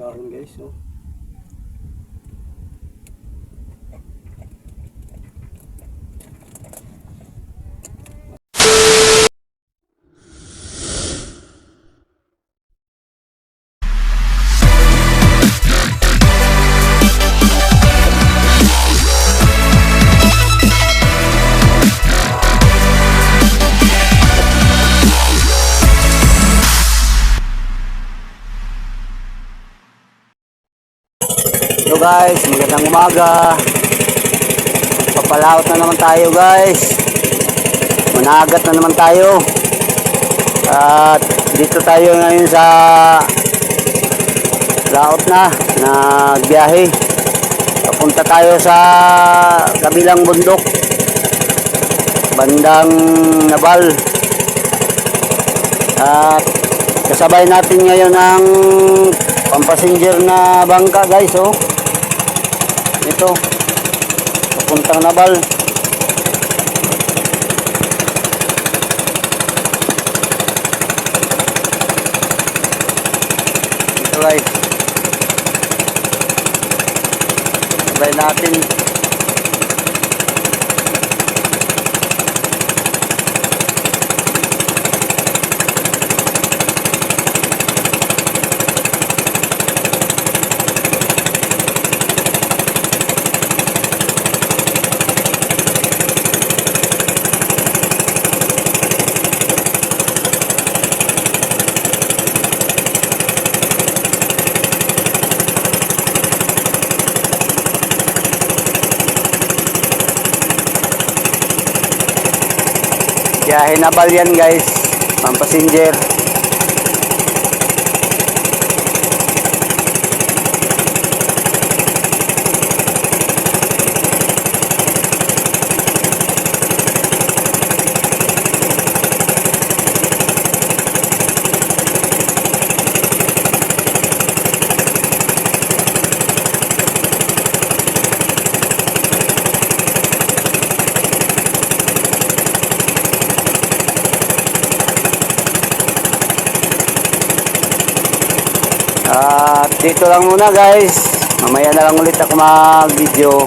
agahon guys oh. Guys, magandang umaga. Papalaot na naman tayo guys. Managat na naman tayo. At dito tayo ngayon sa laot na na biyahe. Papunta tayo sa kabilang bundok. Bandang Nabal. At kasabay natin ngayon ang pampassenger na bangka guys oh. Papuntang Nabal. Ito guys. Sabay natin. Biyahe Nabal yan guys. Pampassenger. At dito lang muna guys. Mamaya na lang ulit ako mag-video.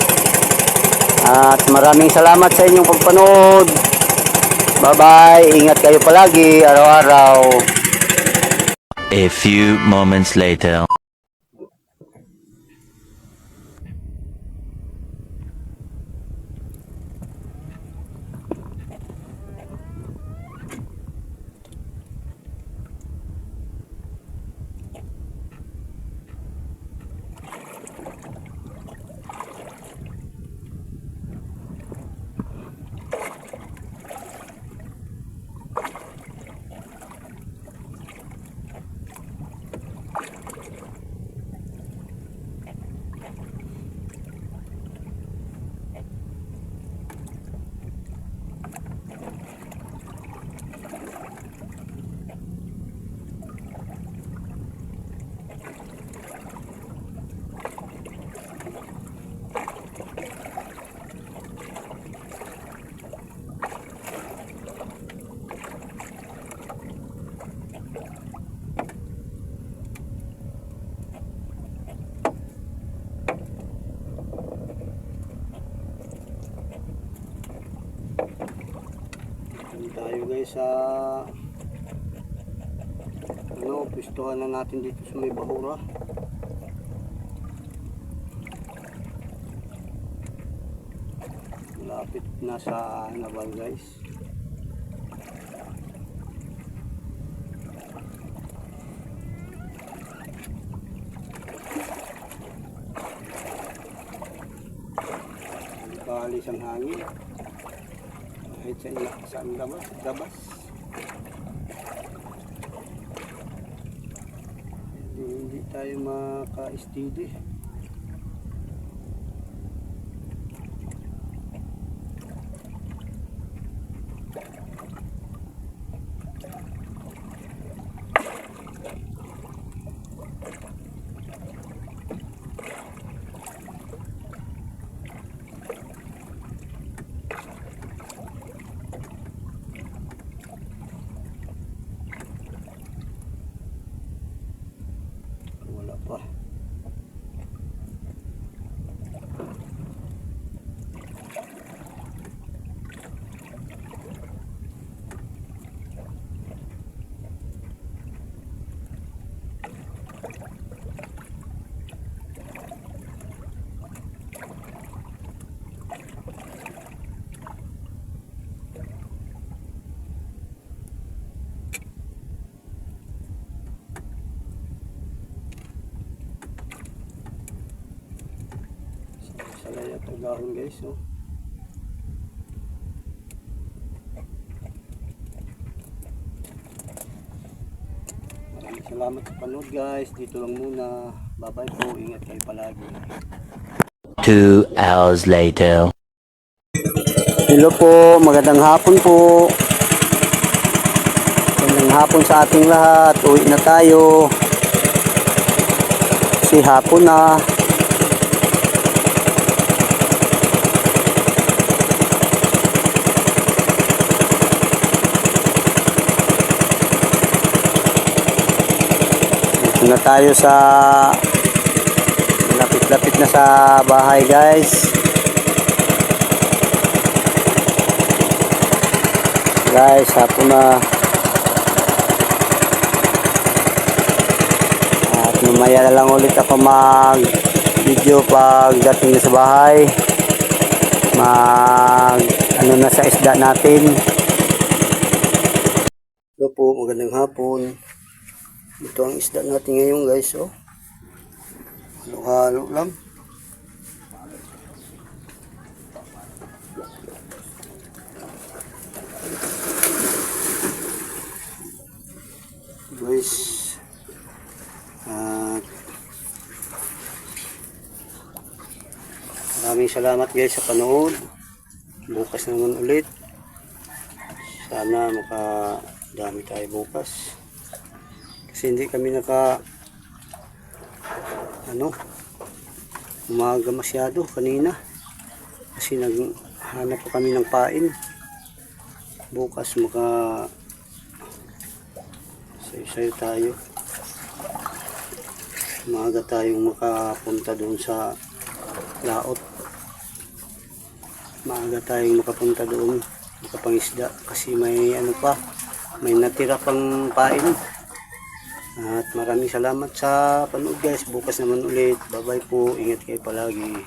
At maraming salamat sa inyong pagpanood. Bye-bye. Ingat kayo palagi araw-araw. A few moments later. Dito sa ano, pistuhan na natin dito sa may bahura. Lapit na sa Nabal guys. Kaalis ang hangin kahit sa ila, saan labas, labas. Hindi, hindi tayo maka-steady. পর pa. agahon guys. Oh. Maraming salamat sa panood guys. Dito lang muna. Bye bye po. Ingat kayo palagi. Two hours later. Hello po, magandang hapon po. Magandang hapon sa ating lahat. Uwi na tayo. Kasi hapon na. Na tayo sa lapit-lapit na sa bahay guys. Guys, hapon na. At mamaya na lang ulit ako mag video pag dating na sa bahay. Mag ano na sa isda natin. Hello po, magandang hapon. Ito ang isda natin ngayon guys, oh. Halo-halo lang. guys at maraming salamat guys sa panood bukas naman ulit sana makadami tayo bukas kasi hindi kami naka ano umaga masyado kanina. Kasi naghanap pa kami ng pain. Bukas maka sayo-sayo tayo. Maaga tayong makapunta doon sa laot. Maaga tayong makapunta doon makapangisda. Kasi may ano pa may natira pang pain at maraming salamat sa panood guys. Bukas naman ulit. Bye bye po. Ingat kayo palagi